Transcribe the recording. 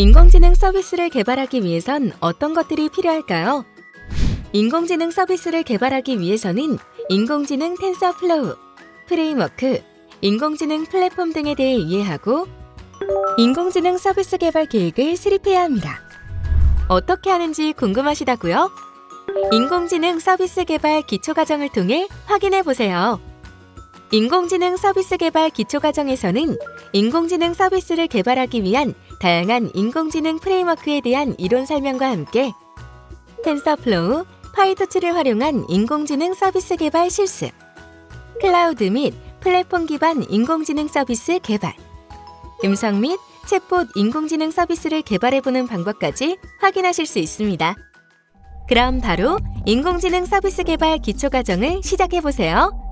인공지능 서비스를 개발하기 위해선 어떤 것들이 필요할까요? 인공지능 서비스를 개발하기 위해서는 인공지능 텐서플로우, 프레임워크, 인공지능 플랫폼 등에 대해 이해하고 인공지능 서비스 개발 계획을 수립해야 합니다. 어떻게 하는지 궁금하시다고요? 인공지능 서비스 개발 기초 과정을 통해 확인해 보세요. 인공지능 서비스 개발 기초 과정에서는 인공지능 서비스를 개발하기 위한 다양한 인공지능 프레임워크에 대한 이론 설명과 함께 텐서플로우, 파이토치를 활용한 인공지능 서비스 개발 실습, 클라우드 및 플랫폼 기반 인공지능 서비스 개발, 음성 및 챗봇 인공지능 서비스를 개발해보는 방법까지 확인하실 수 있습니다. 그럼 바로 인공지능 서비스 개발 기초 과정을 시작해보세요.